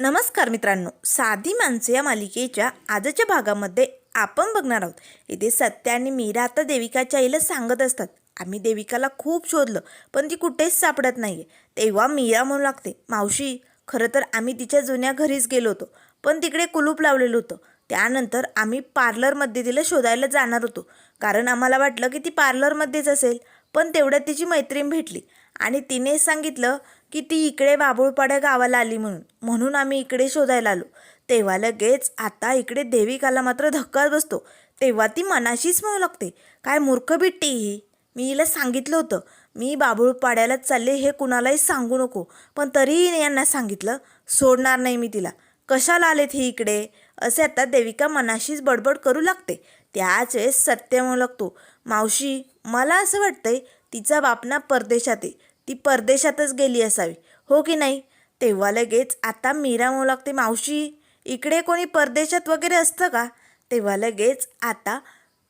नमस्कार मित्रांनो साधी माणसं या मालिकेच्या आजच्या भागामध्ये आपण बघणार आहोत. इथे सत्या आणि मीरा आता देविकाच्या आईला सांगत असतात. आम्ही देविकाला खूप शोधलं पण ती कुठेच सापडत नाही तेव्हा मीरा म्हणू लागते मावशी खरं तर आम्ही तिच्या जुन्या घरीच गेलो होतो पण तिकडे कुलूप लावलेलं होतं. त्यानंतर आम्ही पार्लरमध्ये तिला शोधायला जाणार होतो. कारण आम्हाला वाटलं की ती पार्लरमध्येच असेल पण तेवढ्यात तिची मैत्रीण भेटली आणि तिने सांगितलं की ती इकडे बाभुळपाड्या गावाला आली म्हणून म्हणून आम्ही इकडे शोधायला आलो. तेव्हा लगेच आता इकडे देविकाला मात्र धक्का बसतो. तेव्हा ती मनाशीच म्हणू लागते काय मूर्ख बिट्टी ही? मी हिला सांगितलं होतं. मी बाबुळपाड्याला चालले हे कुणालाही सांगू नको. पण तरीही यांना सांगितलं सोडणार नाही मी तिला. कशाला आलेत ही इकडे? असे आता देविका मनाशीच बडबड करू लागते. त्याच वेळेस सत्य म्हणू लागतो मावशी मला असं वाटतंय तिचा बापना परदेशात आहे. ती परदेशातच गेली असावी. हो की नाही? तेव्हा लगेच आता मीरा म्हणू लागते मावशी इकडे कोणी परदेशात वगैरे असतं का? तेव्हा लगेच आता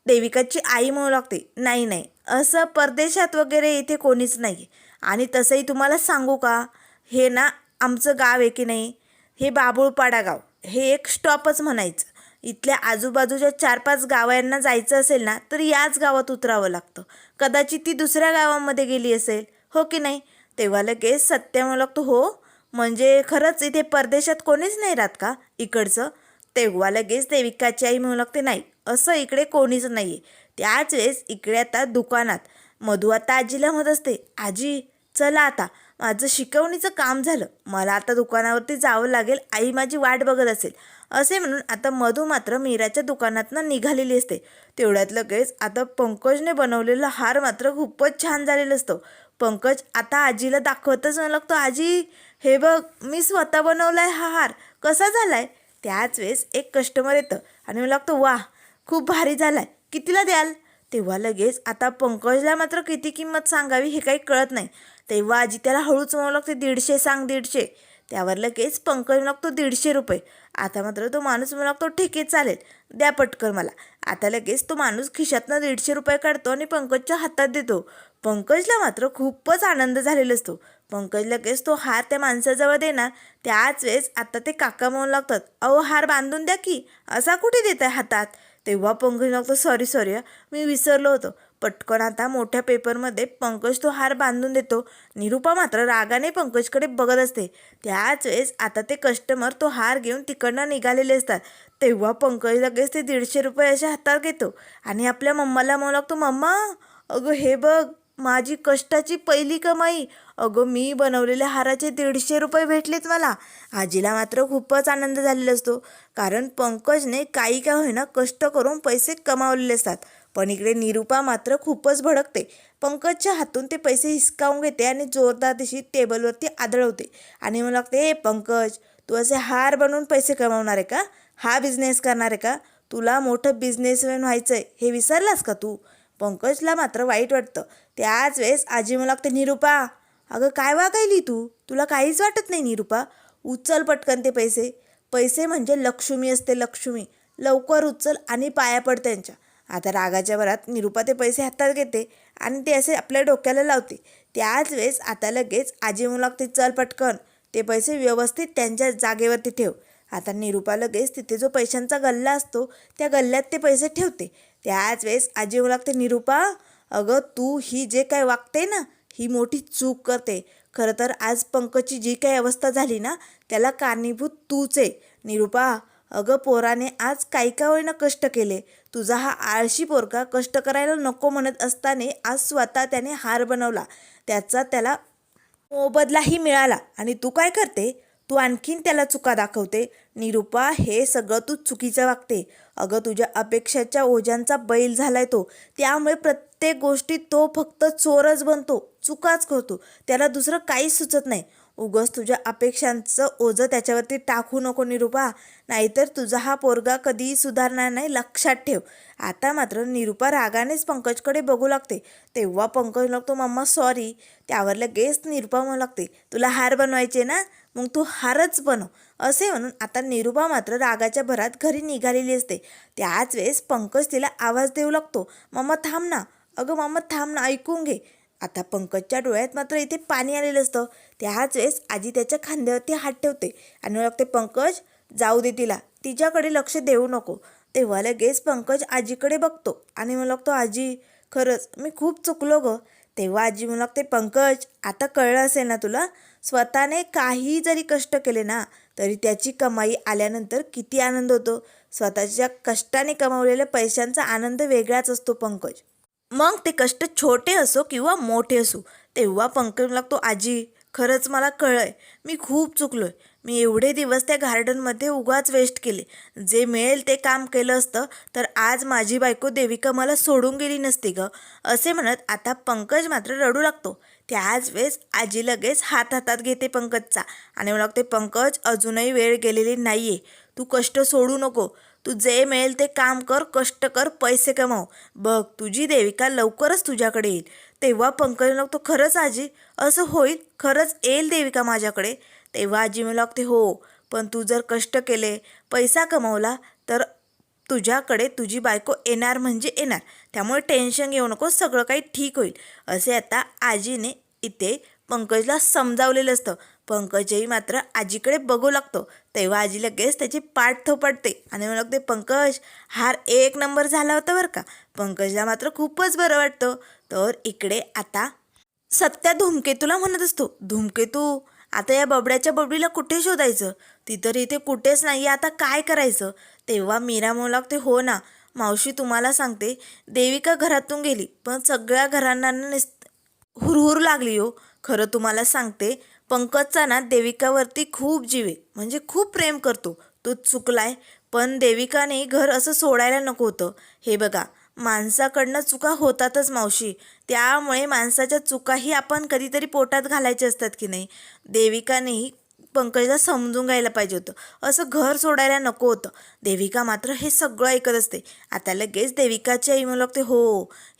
देविकाची आई म्हणू लागते नाही नाही. असं परदेशात वगैरे इथे कोणीच नाही आणि तसंही तुम्हाला सांगू का? हे ना आमचं गाव आहे की नाही? हे बाबुळपाडा गाव. हे एक स्टॉपच म्हणायचं. इथल्या आजूबाजूच्या चार पाच गावांना जायचं असेल ना तर याच गावात उतरावं लागतं. कदाचित ती दुसऱ्या गावामध्ये गेली असेल. हो की नाही? तेव्हा लगेच सत्य म्हणू लागतो हो म्हणजे खरंच इथे परदेशात कोणीच नाही राहत का? इकडचं? तेव्हा लगेच देविकाची आई म्हणू लागते नाही असं इकडे कोणीच नाही आहे त्याच वेळेस इकडे आता दुकानात. मधू आता आजीला म्हणत असते आजी चला आता. माझं शिकवणीचं काम झालं. मला आता दुकानावरती जावं लागेल. आई माझी वाट बघत असेल. असे म्हणून आता मधू मात्र मीराच्या दुकानातनं निघालेली असते. तेवढ्यात लगेच आता पंकजने बनवलेला हार मात्र खूपच छान झालेला असतो. पंकज आता आजीला दाखवतच न लागतो आजी हे बघ मी स्वतः बनवला आहे हा हार. कसा झाला आहे त्याच वेळेस एक कस्टमर येतं आणि मला लागतो वा खूप भारी झाला आहे कितीला द्याल? तेव्हा लगेच आता पंकजला मात्र किती किंमत सांगावी हे काही कळत नाही. तेव्हा आजी त्याला हळूच म्हणू लागते दीडशे सांग दीडशे. त्यावर लगेच पंकज म्हणू लागतो दीडशे रुपये. आता मात्र तो माणूस म्हणू लागतो ठीक आहे चालेल द्या पटकन मला. आता लगेच तो माणूस खिशातनं दीडशे रुपये काढतो आणि पंकजच्या हातात देतो. पंकजला मात्र खूपच आनंद झालेला असतो. पंकज लगेच तो हार त्या माणसाजवळ देणार. त्याच वेळेस आता ते काका म्हणू लागतात अहो हार बांधून द्या की असा कुठे देत आहे हातात? तेव्हा पंकज लागतो सॉरी सॉरी मी विसरलो होतो. पटकन आता मोठ्या पेपरमध्ये पंकज तो हार बांधून देतो. निरुपा मात्र रागाने पंकजकडे बघत असते. त्याच वेळेस आता ते कस्टमर तो हार घेऊन तिकडनं निघालेले असतात. तेव्हा पंकज लगेच ते दीडशे रुपये अशा हातात घेतो आणि आपल्या मम्माला म्हणू लागतो मम्मा अगं हे बघ माझी कष्टाची पहिली कमाई. अगं मी बनवलेल्या हाराचे दीडशे रुपये भेटलेत मला. आजीला मात्र खूपच आनंद झालेला असतो. कारण पंकजने काही का होईना कष्ट करून पैसे कमावलेले असतात. पण इकडे निरुपा मात्र खूपच भडकते. पंकजच्या हातून ते पैसे हिसकावून घेते आणि जोरदार तशी टेबलवरती आदळवते. आणि मला लागते हे पंकज तू असे हार बनवून पैसे कमावणार आहे का? हा बिझनेस करणार आहे का? तुला मोठं बिझनेसमॅन व्हायचं आहे हे विसरलास का तू? पंकजला मात्र वाईट वाटतं. त्याच वेळेस आजी मला लागते निरुपा अगं काय वागायली तू? तुला काहीच वाटत नाही निरुपा. उचल पटकन ते पैसे. पैसे म्हणजे लक्ष्मी असते लक्ष्मी. लवकर उचल आणि पाया पड त्यांच्या. आता रागाच्या भरात निरुपा ते पैसे हातात घेते आणि ते असे आपल्या डोक्याला लावते. त्याच वेळेस आता लगेच आजी म्हणू ते चल पटकन. ते पैसे व्यवस्थित त्यांच्या जागेवरती ठेव. आता निरुपा लगेच तिथे जो पैशांचा गल्ला असतो त्या गल्ल्यात ते पैसे ठेवते. त्याच वेळेस आजी म्हणू लागते निरुपा अगं तू ही जे काय वागते ना ही मोठी चूक करते. खरं तर आज पंकजची जी काही अवस्था झाली ना त्याला कारणीभूत तूच आहे. निरुपा अगं पोराने आज काही का होईना कष्ट केले. तुझा हा आळशी पोरका कष्ट करायला नको म्हणत असताना आज स्वतः त्याने हार बनवला. त्याचा त्याला मोबदलाही मिळाला. आणि तू काय करते? तू आणखीन त्याला चुका दाखवते. निरुपा हे सगळं तू चुकीचं वागते. अगं तुझ्या अपेक्षाच्या ओझ्यांचा बैल झालाय तो. त्यामुळे प्रत्येक गोष्टीत तो फक्त चोरच बनतो. चुकाच करतो. त्याला दुसरं काहीच सुचत नाही. उगस तुझ्या अपेक्षांचं ओझं त्याच्यावरती टाकू नको निरुपा. नाहीतर तुझा हा पोरगा कधीही सुधारणार नाही लक्षात ठेव. आता मात्र निरुपा रागानेच पंकजकडे बघू लागते. तेव्हा पंकज लागतो मम्मा सॉरी त्यावर लगेच निरुपा म्हणू लागते तुला हार बनवायचे ना? मग तू हारच बनव असे म्हणून आता निरुपा मात्र रागाच्या भरात घरी निघालेली असते. त्याच वेळेस पंकज तिला आवाज देऊ लागतो मम्मा थांब ना अगं मम्मा थांब ना ऐकून घे. आता पंकजच्या डोळ्यात मात्र इथे पाणी आलेलं असतं. त्याच वेळेस आजी त्याच्या खांद्यावरती हात ठेवते आणि लागते पंकज जाऊ दे तिला तिच्याकडे लक्ष देऊ नको. तेव्हा लगेच पंकज आजीकडे बघतो आणि मला लागतो आजी खरंच मी खूप चुकलो गं. तेव्हा आजी मला लागते पंकज आता कळलं असेल ना तुला स्वतःने काही जरी कष्ट केले ना तरी त्याची कमाई आल्यानंतर किती आनंद होतो. स्वतःच्या कष्टाने कमावलेल्या पैशांचा आनंद वेगळाच असतो पंकज. मग ते कष्ट छोटे असो किंवा मोठे असो तेव्हा पंकज लागतो आजी खरंच मला कळय मी खूप चुकलोय. मी एवढे दिवस त्या गार्डनमध्ये उगाच वेस्ट केले. जे मिळेल ते काम केलं असतं तर आज माझी बायको देविका मला सोडून गेली नसती ग. असे म्हणत आता पंकज मात्र रडू लागतो. त्याच वेळेस आजी लगेच हात हातात घेते पंकजचा. आणि मला लागते पंकज अजूनही वेळ गेलेली नाही आहे तू कष्ट सोडू नको. तू जे मिळेल ते काम कर कष्ट कर पैसे कमाव. बघ तुझी देविका लवकरच तुझ्याकडे येईल. तेव्हा पंकज लागतो खरंच आजी असं होईल? खरंच येईल देविका माझ्याकडे? तेव्हा आजी मला लागते हो पण तू जर कष्ट केले पैसा कमावला तर तुझ्याकडे तुझी बायको येणार म्हणजे येणार. त्यामुळे टेन्शन घेऊ नको सगळं काही ठीक होईल. असे आता आजीने इथे पंकजला समजावलेलं असतं. पंकजही मात्र आजीकडे बघू लागतो. तेव्हा आजी लगेच त्याची पाठ थोपटते आणि मला लागते पंकज हार एक नंबर झाला होता बरं का? पंकजला मात्र खूपच बरं वाटतं. तर इकडे आता सत्या धूमकेतूला म्हणत असतो धूमकेतू आता या बबड्याच्या बबडीला कुठे शोधायचं? ती तर इथे कुठेच नाही आता काय करायचं? तेव्हा मीरा म्हणू लागते हो ना मावशी तुम्हाला सांगते देविका घरातून गेली पण सगळ्या घरांना निस हुरहुर लागली हो. खरं तुम्हाला सांगते पंकजचा ना देविकावरती खूप जीवे म्हणजे खूप प्रेम करतो. तो चुकलाय पण देविकाने घर असं सोडायला नको होतं. हे बघा माणसाकडनं चुका होतातच मावशी. त्यामुळे माणसाच्या चुकाही आपण कधीतरी पोटात घालायच्या असतात की नाही? देविकानेही पंकजला समजून घ्यायला पाहिजे होतं. असं घर सोडायला नको होतं. देविका मात्र हे सगळं ऐकत असते. आता लगेच देविकाची आई म्हणू लागते हो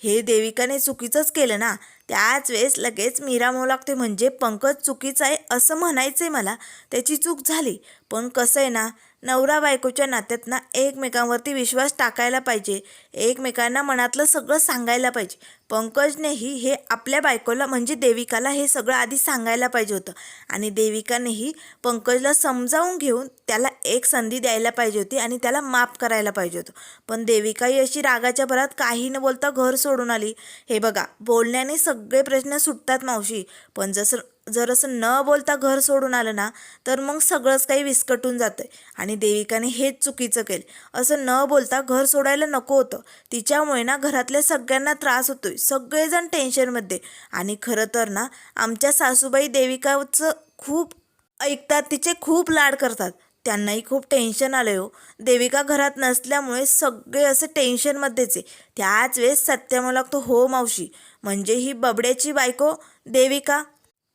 हे देविकाने चुकीचंच केलं ना. त्याच वेळेस लगेच मीरा म्हणू लागते म्हणजे पंकज चुकीचं आहे असं म्हणायचं आहे मला. त्याची चूक झाली. पण कसं आहे ना नवरा बायकोच्या नात्यात ना एकमेकांवरती विश्वास टाकायला पाहिजे. एकमेकांना मनातलं सगळं सांगायला पाहिजे. पंकजनेही हे आपल्या बायकोला म्हणजे देविकाला हे सगळं आधी सांगायला पाहिजे होतं. आणि देविकानेही पंकजला समजावून घेऊन त्याला एक संधी द्यायला पाहिजे होती आणि त्याला माफ करायला पाहिजे होतं. पण देविकाही अशी रागाच्या भरात काही न बोलता घर सोडून आली. हे बघा बोलण्याने सगळे प्रश्न सुटतात मावशी. पण जसं जर असं न बोलता घर सोडून आलं ना तर मग सगळंच काही विस्कटून जातं आणि देविकाने हेच चुकीचं केलं. असं न बोलता घर सोडायला नको होतं. तिच्यामुळे ना घरातल्या सगळ्यांना त्रास होतोय. सगळेजण टेन्शनमध्ये. आणि खरं तर ना आमच्या सासूबाई देविकाचं खूप ऐकतात तिचे खूप लाड करतात. त्यांनाही खूप टेन्शन आलं हो. देविका घरात नसल्यामुळे सगळे असे टेन्शनमध्येच आहे. त्याच वेळेस सत्य मला लागतो हो मावशी. म्हणजे ही बबड्याची बायको देविका.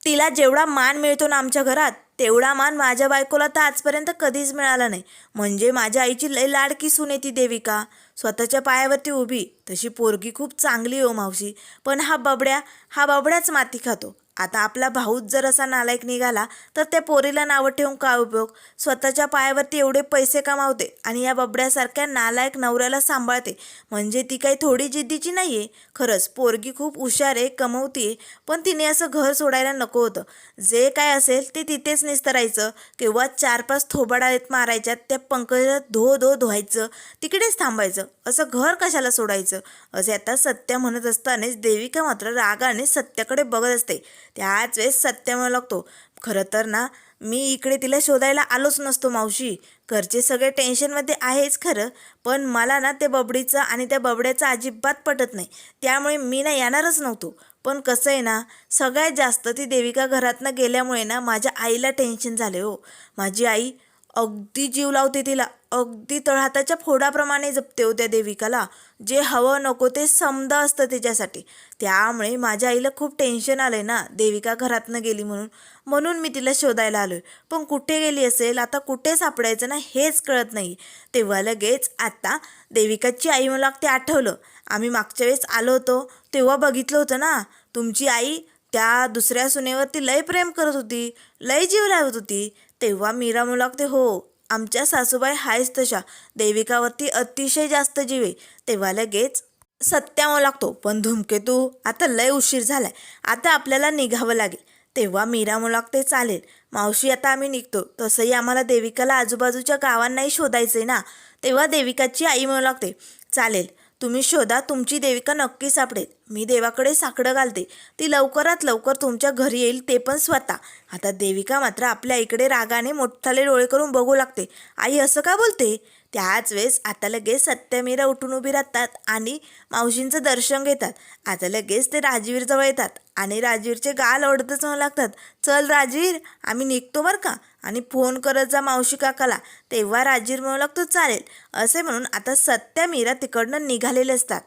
तिला जेवढा मान मिळतो ना आमच्या घरात तेवढा मान माझ्या बायकोला तर आजपर्यंत कधीच मिळाला नाही. म्हणजे माझ्या आईची लय लाडकी सून येती ती देविका. स्वतःच्या पायावरती उभी तशी पोरगी खूप चांगली हो मावशी. पण हा बबड्या हा बबड्याच माती खातो. आता आपला भाऊच जर असा नालायक निघाला तर त्या पोरीला नावं ठेवून काय उपयोग? स्वतःच्या पायावरती एवढे पैसे कमावते आणि या बबड्यासारख्या नालायक नवऱ्याला सांभाळते. म्हणजे ती काही थोडी जिद्दीची नाही आहे खरंच पोरगी खूप हुशार आहे कमवते पण तिने असं घर सोडायला नको होतं. जे काय असेल ते तिथेच निस्तरायचं. किंवा चार पाच थोबाडा मारायच्यात त्या पंकजात धो धो धुवायचं तिकडेच थांबायचं. असं घर कशाला सोडायचं? असे आता सत्य म्हणत असतानाच देविका मात्र रागाने सत्याकडे बघत असते. त्याच वेळेस सत्य म्हणू लागतो. खरं तर ना मी इकडे तिला शोधायला आलोच नसतो मावशी. घरचे सगळे टेन्शनमध्ये आहेच खरं पण मला ना ते बबडीचं आणि त्या बबड्याचं अजिबात पटत नाही. त्यामुळे मी ना येणारच नव्हतो. पण कसं आहे ना सगळ्यात जास्त ती देविका घरातनं गेल्यामुळे ना माझ्या आईला टेन्शन झाले हो. माझी आई अगदी जीव लावते तिला. अगदी तळहाताच्या फोडाप्रमाणे जपते हो त्या देविकाला. जे हवं नको ते समद असतं तिच्यासाठी. त्यामुळे माझ्या आईला खूप टेन्शन आलंय ना देविका घरातनं गेली म्हणून. म्हणून मी तिला शोधायला आलोय. पण कुठे गेली असेल आता कुठे सापडायचं ना हेच कळत नाही. तेव्हा लगेच आता देविकाची आई मला ते आठवलं. आम्ही मागच्या वेळेस आलो होतो तेव्हा बघितलं होतं ना तुमची आई त्या दुसऱ्या सुनेवरती लय प्रेम करत होती लय जीव लावत होती. तेव्हा मीरा मुलागते हो. आमच्या सासूबाई हायच तशा. देविकावरती अतिशय जास्त जीवे तेव्हा लगेच सत्या लागतो पण धूमकेतू आता लय उशीर झालाय. आता आपल्याला निघावं लागेल. तेव्हा मीरा मुलागते चालेल. मावशी आता आम्ही निघतो. तसंही आम्हाला देविकाला आजूबाजूच्या गावांनाही शोधायचंय ना. तेव्हा देविकाची आई मुलागते लागते चालेल. तुम्ही शोधा तुमची देविका नक्की सापडेल. मी देवाकडे साकडं घालते. ती लवकरात लवकर तुमच्या घरी येईल ते पण स्वतः. आता देविका मात्र आपल्या इकडे रागाने मोठाले डोळे करून बघू लागते. आई असं का बोलते? त्याच वेळेस आता लगेच सत्यमीरा उठून उभी राहतात आणि मावशींचं दर्शन घेतात. आता लगेच ते राजवीरजवळ येतात. आणि राजवीरचे गाल ओढतच म्हणू लागतात. चल राजवीर आम्ही निघतो बरं का? आणि फोन करत जा मावशी काकाला. तेव्हा राजवीर म्हणू लागतो चालेल. असे म्हणून आता सत्या मीरा तिकडनं निघालेले असतात.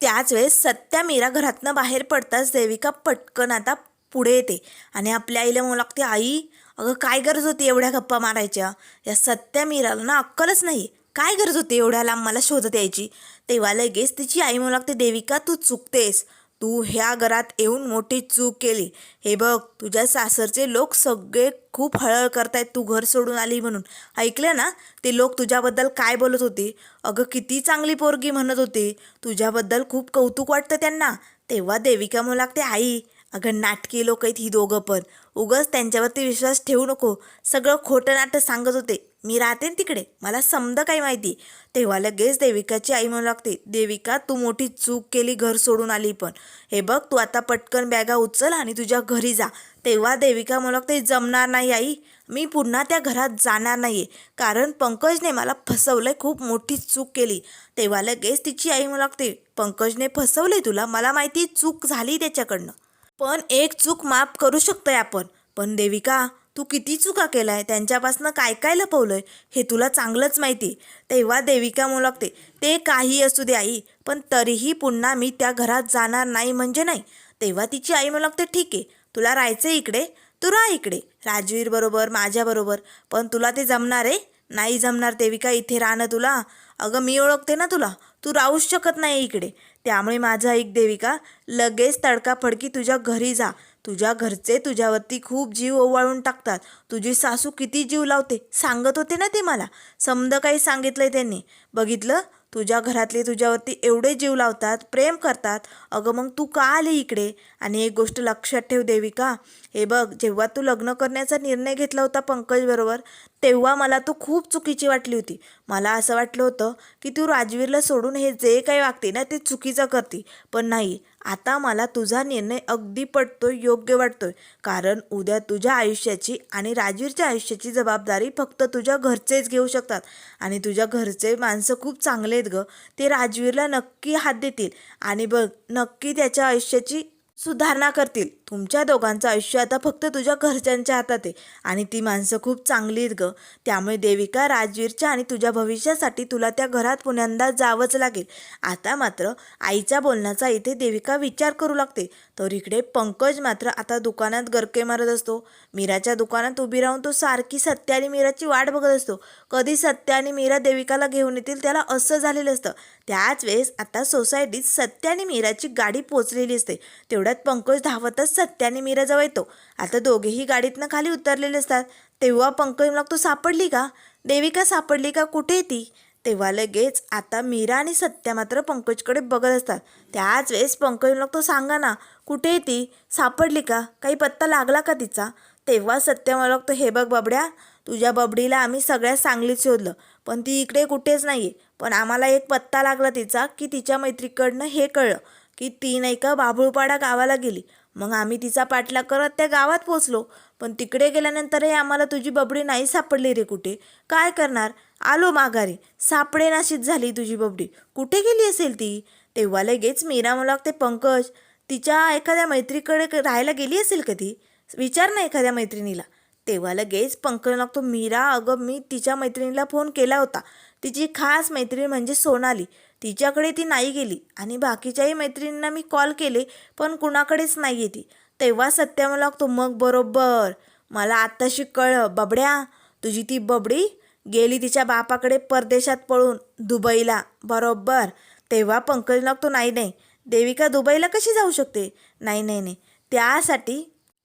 त्याच वेळेस सत्या मीरा घरातनं बाहेर पडताच देविका पटकन आता पुढे येते. आणि आपल्या आईला म्हणू लागते आई अगं काय गरज होती एवढ्या गप्पा मारायच्या? या सत्या मीराला ना अक्कलच नाही. काय गरज होती एवढ्या लांब मला शोधत यायची? तेव्हा लगेच तिची आई म्हणू लागते देविका तू चुकतेस. तू ह्या घरात येऊन मोठी चूक केली. हे बघ तुझ्या सासरचे लोक सगळे खूप हळहळ करतायत तू घर सोडून आली म्हणून. ऐकलं ना? ते लोक तुझ्याबद्दल काय बोलत होते? अगं किती चांगली पोरगी म्हणत होती. तुझ्याबद्दल खूप कौतुक वाटतं त्यांना. तेव्हा देविका म्हणू लागते आई अगं नाटकी लोक आहेत ही दोघं पण. उगंच त्यांच्यावरती विश्वास ठेवू नको. सगळं खोटं नाटक सांगत होते. मी राहते ना तिकडे. मला समजा काही माहिती. तेव्हा लगेच देविकाची आई म्हणू लागते देविका तू मोठी चूक केली घर सोडून आली पण. हे बघ तू आता पटकन बॅगा उचल आणि तुझ्या घरी जा. तेव्हा देविका म्हणू लागते जमणार नाही आई. मी पुन्हा त्या घरात जाणार नाही आहे कारण पंकजने मला फसवलंय खूप मोठी चूक केली. तेव्हा लगेच तिची आई म्हणू लागते पंकजने फसवलंय तुला? मला माहिती चूक झाली त्याच्याकडनं. पण एक चूक माफ करू शकतोय आपण. पण देविका तू किती चुका केलाय? त्यांच्यापासनं काय काय लपवलंय? हे तुला चांगलंच माहिती. तेव्हा देविका म्हणू लागते ते काही असू दे आई पण तरीही पुन्हा मी त्या घरात जाणार नाही म्हणजे नाही. तेव्हा तिची आई म्हणू लागते ठीक आहे तुला राहायचं इकडे? तू राहा इकडे. राजवीर बरोबर माझ्याबरोबर पण तुला ते जमणार आहे? नाही जमणार देविका इथे राहणं तुला. अगं मी ओळखते ना तुला. तू राहूच शकत नाही इकडे. त्यामुळे माझं ऐक देविका लगेच तडकाफडकी तुझ्या घरी जा. तुझ्या घरचे तुझ्यावरती खूप जीव ओवाळून टाकतात. तुझी सासू किती जीव लावते? सांगत होते ना ते मला. समद काही सांगितलंय त्यांनी. बघितलं? तुझ्या घरातले तुझ्यावरती एवढे जीव लावतात प्रेम करतात. अगं मग तू का आली इकडे? आणि एक गोष्ट लक्षात ठेव देविका. हे बघ जेव्हा तू लग्न करण्याचा निर्णय घेतला होता पंकजबरोबर तेव्हा मला तू खूप चुकीची वाटली होती. मला असं वाटलं होतं की तू राजवीरला सोडून हे जे काही वागते ना ते चुकीचं करते. पण नाही आता मला तुझा निर्णय अगदी पटतोय योग्य वाटतोय. कारण उद्या तुझ्या आयुष्याची आणि राजवीरच्या आयुष्याची जबाबदारी फक्त तुझ्या घरचेच घेऊ शकतात. आणि तुझ्या घरचे माणसं खूप चांगले आहेत ग. ते राजवीरला नक्की हात देतील. आणि बघ नक्की त्याच्या आयुष्याची सुधारणा करतील. तुमच्या दोघांचं आयुष्य आता फक्त तुझ्या घरच्यांच्या हातात आहे. आणि ती माणसं खूप चांगली आहेत ग. त्यामुळे देविका राजवीरच्या आणि तुझ्या भविष्यासाठी तुला त्या घरात पुण्यांदा जावंच लागेल. आता मात्र आईच्या बोलण्याचा इथे देविका विचार करू लागते. तर इकडे पंकज मात्र आता दुकानात गरके मारत असतो. मीराच्या दुकानात उभी राहून तो सारखी सत्य आणि मीराची वाट बघत असतो. कधी सत्य आणि मीरा देविकाला घेऊन येतील त्याला असं झालेलं असतं. त्याच वेळेस आता सोसायटीत सत्य आणि मीराची गाडी पोचलेली असते. तेवढ्यात पंकज धावतच सत्याने मीराजवळ येतो. आता दोघेही गाडीतनं खाली उतरलेले असतात. तेव्हा पंकज लागतो सापडली का? देविका सापडली का? कुठे ती? तेव्हा लगेच आता मीरा आणि सत्या मात्र पंकजकडे बघत असतात. त्याच वेळेस पंकज लागतो सांगा ना कुठे ती? सापडली का? काही पत्ता लागला का तिचा? तेव्हा सत्य मला लागतो हे बघ बबड्या तुझ्या बबडीला आम्ही सगळ्यात सांगलीत शोधलं. पण ती इकडे कुठेच नाही आहे पण आम्हाला एक पत्ता लागला तिचा की तिच्या मैत्रीकडनं हे कळलं की ती नाही का बाबुळपाडा गावाला गेली. मग आम्ही तिचा पाठलाग करत त्या गावात पोचलो. पण तिकडे गेल्यानंतरही आम्हाला तुझी बबडी नाही सापडली रे कुठे? काय करणार? आलो माघारी. सापडे नाशीत झाली तुझी बबडी. कुठे गेली असेल ती? तेव्हा लगेच मीरा मला ते पंकज तिच्या एखाद्या मैत्रीकडे राहायला गेली असेल का ती? विचार ना एखाद्या मैत्रिणीला. तेव्हा लगेच पंकज लागतो मीरा अगं मी तिच्या मैत्रिणीला फोन केला होता. तिची खास मैत्रीण म्हणजे सोनाली. तिच्याकडे ती नाही गेली आणि बाकीच्याही मैत्रिणींना मी कॉल केले पण कुणाकडेच नाही आहे ती तेव्हा सत्या मला लागतो मग बरोबर मला आत्ताशी कळलं बबड्या तुझी ती बबडी गेली तिच्या बापाकडे परदेशात पळून दुबईला बरोबर. तेव्हा पंकज लागतो नाही नाही देविका दुबईला कशी जाऊ शकते? नाही नाही नाही त्यासाठी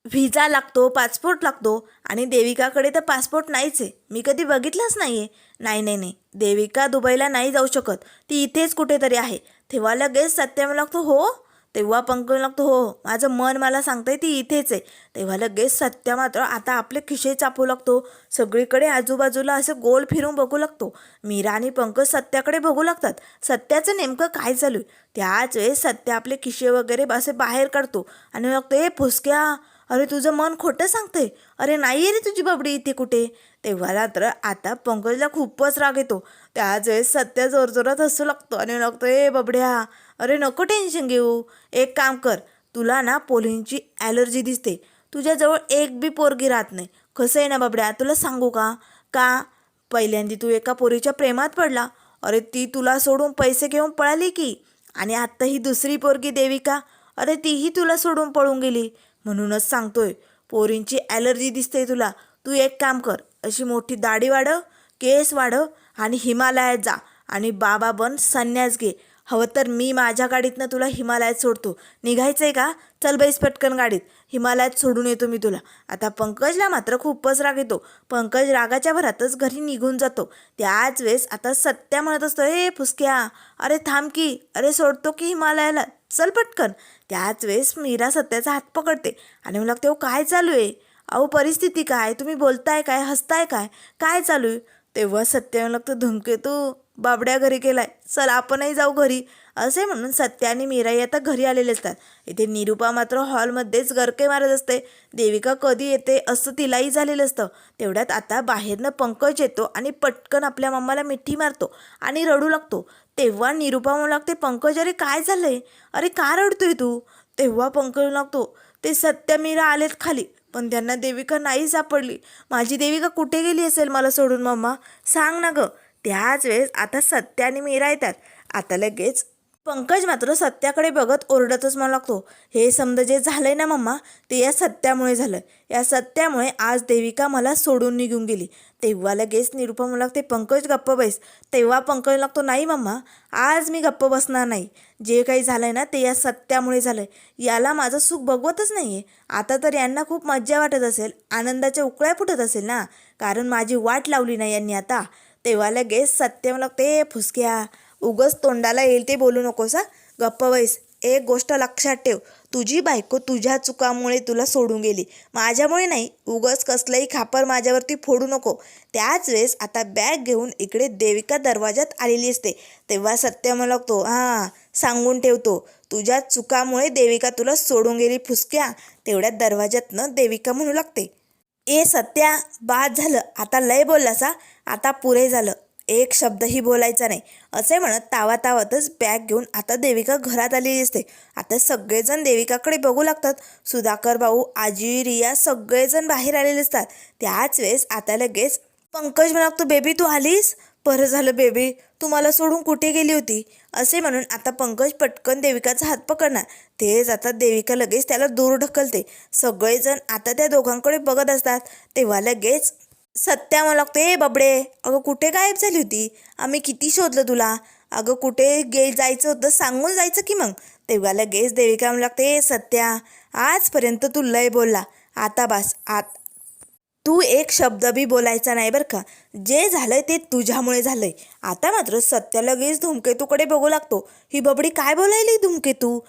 व्हिजा लागतो पासपोर्ट लागतो आणि देविकाकडे तर पासपोर्ट नाहीच आहे. मी कधी बघितलंच नाही आहे नाही नाही नाही देविका दुबईला नाही जाऊ शकत. ती इथेच कुठेतरी आहे. तेव्हा लगेच सत्य लागतो हो. तेव्हा पंकज लागतो हो, हो माझं मन मला सांगतंय ती इथेच आहे. तेव्हा लगेच सत्य मात्र आता आपले खिशे चापू लागतो. सगळीकडे आजूबाजूला असं गोल फिरून बघू लागतो. मीरा आणि पंकज सत्याकडे बघू लागतात. सत्याचं नेमकं काय चालू आहे? त्याच वेळेस सत्य आपले खिशे वगैरे असे बाहेर काढतो आणि लागतो ए फुसक्या. अरे तुझं मन खोटं सांगतंय. अरे नाही आहे रे तुझी बाबडी इथे कुठे? तेव्हा तर आता पंकजला खूपच राग येतो. त्याच वेळेस सत्य जोरजोरात हसू लागतो आणि लागतो ए बबड्या अरे नको टेन्शन घेऊ. एक काम कर तुला ना पोलींची ॲलर्जी दिसते. तुझ्याजवळ एक बी पोरगी राहत नाही. कसं आहे ना बाबड्या तुला सांगू का? का पहिल्यांदी तू एका पोरीच्या प्रेमात पडला? अरे ती तुला सोडून पैसे घेऊन पळाली की? आणि आत्ता ही दुसरी पोरगी देविका अरे तीही तुला सोडून पळून गेली. म्हणूनच सांगतोय पोरींची ॲलर्जी दिसते तुला. तू एक काम कर अशी मोठी दाढी वाढव केस वाढव आणि हिमालयात जा. आणि बाबा बन संन्यास घे. हवं तर मी माझ्या गाडीतनं तुला हिमालयात सोडतो. निघायचं आहे का? चल बैस पटकन गाडीत. हिमालयात सोडून येतो मी तुला. आता पंकजला मात्र खूपच राग येतो. पंकज रागाच्या भरातच घरी निघून जातो. त्याच वेळेस आता सत्या म्हणत असतो ए फुसक्या. अरे थांब की. अरे सोडतो की हिमालयाला. चल पटकन. त्याच वेळेस मीरा सत्याचा हात पकडते आणि मला लागते हो काय चालू आहे? अहो परिस्थिती काय? तुम्ही बोलताय काय? हसताय काय? काय चालू आहे? तेव्हा सत्य लागतं धुमकेतू बाबड्या घरी गेलाय. चल आपणही जाऊ घरी. असे म्हणून सत्य आणि मीराई आता घरी आलेले असतात. इथे निरुपा मात्र हॉलमध्येच गरके मारत असते. देविका कधी येते असं तिलाही झालेलं असतं. तेवढ्यात आता बाहेरनं पंकज येतो आणि पटकन आपल्या मम्माला मिठी मारतो आणि रडू लागतो. तेव्हा निरुपा म्हणू लागते पंकज अरे काय झालंय अरे का रडतोय तू? तेव्हा पंकज लागतो ते सत्य मीरा आलेत खाली. पण त्यांना देविका नाही सापडली. माझी देविका कुठे गेली असेल मला सोडून मम्मा सांग ना गं. त्याच वेळेस आता सत्या आणि मीरा येतात. आता लगेच पंकज मात्र सत्याकडे बघत ओरडतच मला लागतो. हे समजा जे झालंय ना मम्मा ते या सत्यामुळे झालं या सत्यामुळे आज देविका मला सोडून निघून गेली. तेव्हा लगेच निरुपा मला लागते पंकज गप्प बैस. तेव्हा पंकज लागतो नाही मम्मा आज मी गप्प बसणार नाही. जे काही झालंय ना ते या सत्यामुळे झालंय. याला माझं सुख बघवतच नाही आहे आता तर यांना खूप मज्जा वाटत असेल आनंदाच्या उकळ्या फुटत असेल ना. कारण माझी वाट लावली ना यांनी आता. तेव्हा लगेच सत्य मला लागते फुसक्या. उगच तोंडाला येईल ते बोलू नकोस हा? गप्प बैस. एक गोष्ट लक्षात ठेव. तुझी बायको तुझ्या चुकामुळे तुला सोडून गेली. माझ्यामुळे नाही. उगच कसलंही खापर माझ्यावरती फोडू नको. त्याच वेळेस आता बॅग घेऊन इकडे देविका दरवाजात आलेली असते. तेव्हा सत्य मला लागतो हां सांगून ठेवतो तुझ्या चुकामुळे देविका तुला सोडून गेली फुसक्या. तेवढ्या दरवाजातनं देविका म्हणू लागते ए सत्या बाद झालं. आता लय बोललासा आता पुरे झालं. एक शब्दही बोलायचा नाही. असे म्हणत तावातावातच बॅग घेऊन आता देविका घरात आलेली असते आता सगळेजण देविकाकडे बघू लागतात. सुधाकर भाऊ आजी रिया सगळेजण बाहेर आलेले असतात त्याच वेळेस आता लगेच पंकज म्हणतो बेबी तू आलीस? बरं झालं बेबी तू मला सोडून कुठे गेली होती? असे म्हणून आता पंकज पटकन देविकाचा हात पकडणार. तेच आता देविका लगेच त्याला दूर ढकलते. सगळेजण आता त्या दोघांकडे बघत असतात. तेव्हा लगेच सत्या मला लागते ए बबडे अगं कुठे गायब झाली होती? आम्ही किती शोधलं तुला? अगं कुठे गे जायचं होतं सांगून जायचं की मग? तेव्हा लगेच देविका म्हणू लागते ए सत्या आजपर्यंत तू लय बोलला. आता बास आत तू एक शब्द बी बोलायचा नाही बरं का. जे झालंय ते तुझ्यामुळे झालंय. आता मात्र सत्य लगेच धूमकेतूकडे बघू लागतो. ही बबडी काय बोलायली धूमकेतू?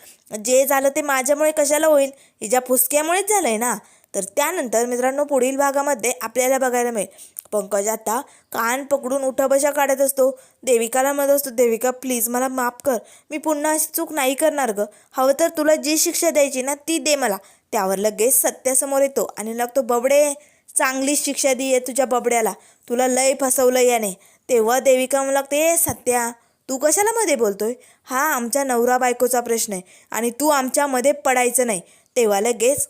जे झालं ते माझ्यामुळे कशाला होईल? हिच्या फुसक्यामुळेच झालंय ना. तर त्यानंतर मित्रांनो पुढील भागामध्ये आपल्याला बघायला मिळेल. पंकज आता कान पकडून उठा बशा काढत असतो. देविकाला म्हणत असतो देविका प्लीज मला माफ कर. मी पुन्हा अशी चूक नाही करणार गं. हवं तर तुला जी शिक्षा द्यायची ना ती दे मला. त्यावर लगेच सत्यासमोर येतो आणि लागतो बबडे चांगली शिक्षा दी आहे तुझ्या बबड्याला. तुला लय फसवलं याने. तेव्हा देविका मला लागते सत्या तू कशाला मध्ये बोलतोय? हा आमच्या नवरा बायकोचा प्रश्न आहे आणि तू आमच्यामध्ये पडायचं नाही. तेव्हा लगेच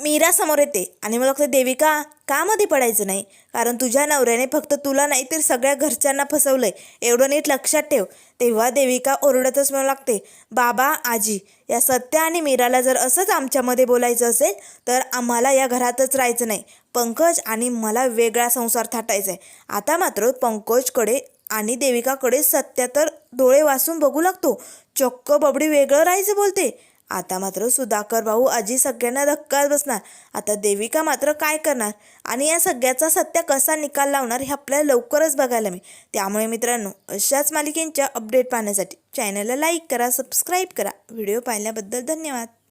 मीरा समोर येते आणि मला फक्त देविका का मध्ये पडायचं नाही? कारण तुझ्या नवऱ्याने फक्त तुला नाही तर सगळ्या घरच्यांना फसवलंय. एवढं नीट लक्षात ठेव. तेव्हा देविका ओरडतच म्हणू लागते बाबा आजी या सत्य आणि मीराला जर असंच आमच्यामध्ये बोलायचं असेल तर आम्हाला या घरातच राहायचं नाही. पंकज आणि मला वेगळा संसार थाटायचा आहे आता मात्र पंकजकडे आणि देविकाकडे सत्य तर डोळे वाचून बघू लागतो. चक्क बबडी वेगळं राहायचं बोलते. आता मात्र सुधाकर भाऊ आजी सगळ्यांना धक्का बसणार. आता देविका मात्र काय करणार? आणि या सगळ्याचा सत्य कसा निकाल लावणार हे आपल्याला लवकरच बघायला मिळेल. त्यामुळे मित्रांनो अशाच मालिकेंच्या अपडेट पाहण्यासाठी चॅनलला लाईक करा सबस्क्राईब करा. व्हिडिओ पाहिल्याबद्दल धन्यवाद.